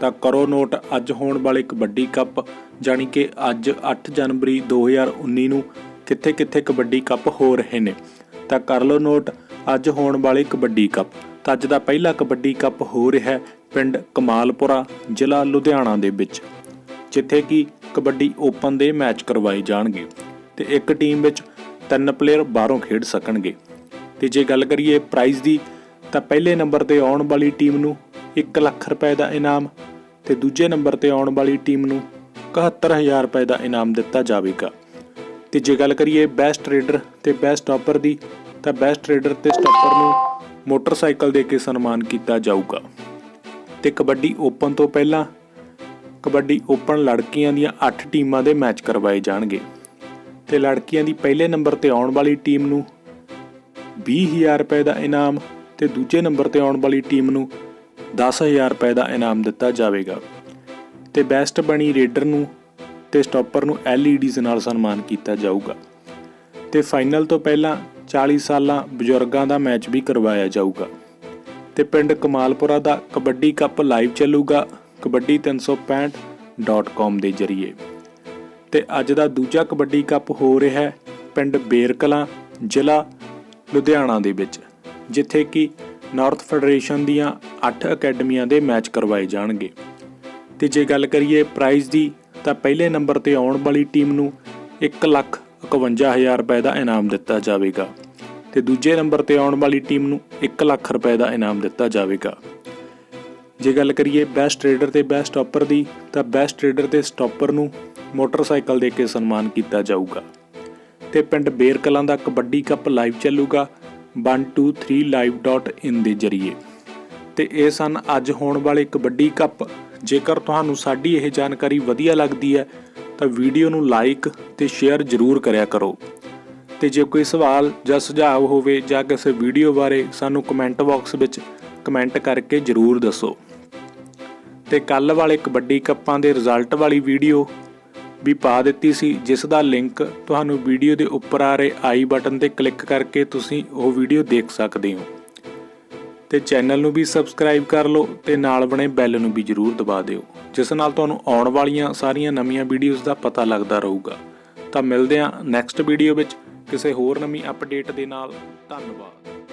ਤਾਂ ਕਰੋ ਨੋਟ, ਅੱਜ ਹੋਣ ਵਾਲੇ ਕਬੱਡੀ ਕੱਪ, ਜਾਣੀ ਕਿ ਅੱਜ 8 ਜਨਵਰੀ 2019 ਨੂੰ ਕਿੱਥੇ-ਕਿੱਥੇ ਕਬੱਡੀ ਕੱਪ ਹੋ ਰਹੇ ਨੇ। ਤਾਂ ਕਰ ਲਓ ਨੋਟ, ਅੱਜ ਹੋਣ ਵਾਲੇ ਕਬੱਡੀ ਕੱਪ। ਤਾਂ ਅੱਜ ਦਾ ਪਹਿਲਾ ਕਬੱਡੀ ਕੱਪ ਹੋ ਰਿਹਾ ਹੈ ਪਿੰਡ ਕਮਾਲਪੁਰਾ, ਜ਼ਿਲ੍ਹਾ ਲੁਧਿਆਣਾ ਦੇ ਵਿੱਚ, ਜਿੱਥੇ ਕਿ ਕਬੱਡੀ ਓਪਨ ਦੇ ਮੈਚ ਕਰਵਾਏ ਜਾਣਗੇ ਤੇ ਇੱਕ ਟੀਮ ਵਿੱਚ ਤਿੰਨ ਪਲੇਅਰ ਬਾਹਰੋਂ ਖੇਡ ਸਕਣਗੇ। ਤੇ ਜੇ ਗੱਲ ਕਰੀਏ ਪ੍ਰਾਈਜ਼ ਦੀ, ਤਾਂ ਪਹਿਲੇ ਨੰਬਰ ਤੇ ਆਉਣ ਵਾਲੀ ਟੀਮ ਨੂੰ 1 ਲੱਖ ਰੁਪਏ ਦਾ ਇਨਾਮ ਤੇ ਦੂਜੇ ਨੰਬਰ ਤੇ ਆਉਣ ਵਾਲੀ ਟੀਮ ਨੂੰ 71000 ਰੁਪਏ ਦਾ ਇਨਾਮ ਦਿੱਤਾ ਜਾਵੇਗਾ। ਤੇ ਜੇ ਗੱਲ ਕਰੀਏ ਬੈਸਟ ਟ੍ਰੇਡਰ ਤੇ ਬੈਸਟ ਸਟਾਪਰ ਦੀ, ਤਾਂ ਬੈਸਟ ਟ੍ਰੇਡਰ ਤੇ ਸਟਾਪਰ ਨੂੰ ਮੋਟਰਸਾਈਕਲ ਦੇ ਕੇ ਸਨਮਾਨ ਕੀਤਾ ਜਾਊਗਾ। ਤੇ ਕਬੱਡੀ ਓਪਨ ਤੋਂ ਪਹਿਲਾਂ ਕਬੱਡੀ ਓਪਨ ਲੜਕੀਆਂ ਦੀਆਂ 8 ਟੀਮਾਂ ਦੇ ਮੈਚ ਕਰਵਾਏ ਜਾਣਗੇ। ਤੇ ਲੜਕੀਆਂ ਦੀ ਪਹਿਲੇ ਨੰਬਰ ਤੇ ਆਉਣ ਵਾਲੀ ਟੀਮ ਨੂੰ 20000 ਰੁਪਏ ਦਾ ਇਨਾਮ ਤੇ ਦੂਜੇ ਨੰਬਰ ਤੇ ਆਉਣ ਵਾਲੀ ਟੀਮ ਨੂੰ 10000 ਰੁਪਏ ਦਾ ਇਨਾਮ ਦਿੱਤਾ ਜਾਵੇਗਾ। ਤੇ ਬੈਸਟ ਬਣੀ ਰੇਡਰ ਨੂੰ ਤੇ ਸਟਾਪਰ ਨੂੰ LEDs ਨਾਲ ਸਨਮਾਨ ਕੀਤਾ ਜਾਊਗਾ। ਤੇ ਫਾਈਨਲ ਤੋਂ ਪਹਿਲਾਂ 40 ਸਾਲਾਂ ਬਜ਼ੁਰਗਾਂ ਦਾ ਮੈਚ ਵੀ ਕਰਵਾਇਆ ਜਾਊਗਾ। ਤੇ ਪਿੰਡ ਕਮਾਲਪੁਰਾ ਦਾ ਕਬੱਡੀ ਕੱਪ ਲਾਈਵ ਚੱਲੂਗਾ ਕਬੱਡੀ365.com ਦੇ ਜ਼ਰੀਏ। ਤੇ ਅੱਜ ਦਾ ਦੂਜਾ ਕਬੱਡੀ ਕੱਪ ਹੋ ਰਿਹਾ ਹੈ ਪਿੰਡ ਬੇਰਕਲਾਂ ਜ਼ਿਲ੍ਹਾ ਲੁਧਿਆਣਾ ਦੇ ਵਿੱਚ, ਜਿੱਥੇ ਕਿ ਨਾਰਥ ਫੈਡਰੇਸ਼ਨ ਦੀਆਂ 8 ਅਕੈਡਮੀਆਂ ਦੇ ਮੈਚ ਕਰਵਾਏ ਜਾਣਗੇ। ਤੇ ਜੇ ਗੱਲ ਕਰੀਏ ਪ੍ਰਾਈਜ਼ ਦੀ, ਤਾਂ ਪਹਿਲੇ ਨੰਬਰ ਤੇ ਆਉਣ ਵਾਲੀ ਟੀਮ ਨੂੰ 151000 ਰੁਪਏ ਦਾ ਇਨਾਮ ਦਿੱਤਾ ਜਾਵੇਗਾ ਤੇ ਦੂਜੇ ਨੰਬਰ ਤੇ ਆਉਣ ਵਾਲੀ ਟੀਮ ਨੂੰ 1 ਲੱਖ ਰੁਪਏ ਦਾ ਇਨਾਮ ਦਿੱਤਾ ਜਾਵੇਗਾ। ਜੇ ਗੱਲ ਕਰੀਏ ਬੈਸਟ ਟ੍ਰੇਡਰ ਤੇ ਬੈਸਟ ਸਟਾਪਰ ਦੀ, ਤਾਂ ਬੈਸਟ ਟ੍ਰੇਡਰ ਤੇ ਸਟਾਪਰ ਨੂੰ ਮੋਟਰਸਾਈਕਲ ਦੇ ਕੇ ਸਨਮਾਨ ਕੀਤਾ ਜਾਊਗਾ। ਤੇ ਪਿੰਡ ਬੇਰਕਲਾਂ ਦਾ ਕਬੱਡੀ ਕੱਪ ਲਾਈਵ ਚੱਲੂਗਾ 123live.in ਦੇ ਜ਼ਰੀਏ। ਤੇ ਇਹ ਸਨ ਅੱਜ ਹੋਣ ਵਾਲੇ ਕਬੱਡੀ ਕੱਪ। ਜੇਕਰ ਤੁਹਾਨੂੰ ਸਾਡੀ ਇਹ ਜਾਣਕਾਰੀ ਵਧੀਆ ਲੱਗਦੀ ਹੈ, ਤਾਂ ਵੀਡੀਓ ਨੂੰ ਲਾਈਕ ਤੇ ਸ਼ੇਅਰ ਜ਼ਰੂਰ ਕਰਿਆ ਕਰੋ। ਤੇ ਜੇ ਕੋਈ ਸਵਾਲ ਜਾਂ ਸੁਝਾਅ ਹੋਵੇ ਜਾਂ ਕਿਸੇ ਵੀਡੀਓ ਬਾਰੇ ਸਾਨੂੰ ਕਮੈਂਟ ਬਾਕਸ ਵਿੱਚ ਕਮੈਂਟ ਕਰਕੇ ਜ਼ਰੂਰ ਦੱਸੋ। ਤੇ ਕੱਲ ਵਾਲੇ ਕਬੱਡੀ ਕੱਪਾਂ ਦੇ ਰਿਜ਼ਲਟ ਵਾਲੀ ਵੀਡੀਓ ਵੀ ਪਾ ਦਿੱਤੀ ਸੀ, ਜਿਸ ਦਾ ਲਿੰਕ ਤੁਹਾਨੂੰ ਵੀਡੀਓ ਦੇ ਉੱਪਰ ਆ ਰਹੇ ਆਈ ਬਟਨ ਤੇ ਕਲਿੱਕ ਕਰਕੇ ਤੁਸੀਂ ਉਹ ਵੀਡੀਓ ਦੇਖ ਸਕਦੇ ਹੋ। ਤੇ ਚੈਨਲ ਨੂੰ ਵੀ ਸਬਸਕ੍ਰਾਈਬ ਕਰ ਲਓ ਤੇ ਨਾਲ ਬਣੇ ਬੈਲ ਨੂੰ ਵੀ ਜਰੂਰ ਦਬਾ ਦਿਓ, ਜਿਸ ਨਾਲ ਤੁਹਾਨੂੰ ਆਉਣ ਵਾਲੀਆਂ ਸਾਰੀਆਂ ਨਵੀਆਂ ਵੀਡੀਓਜ਼ ਦਾ ਪਤਾ ਲੱਗਦਾ ਰਹੂਗਾ। ਤਾਂ ਮਿਲਦੇ ਹਾਂ ਨੈਕਸਟ ਵੀਡੀਓ ਵਿੱਚ ਕਿਸੇ ਹੋਰ ਨਵੀਂ ਅਪਡੇਟ ਦੇ ਨਾਲ। ਧੰਨਵਾਦ।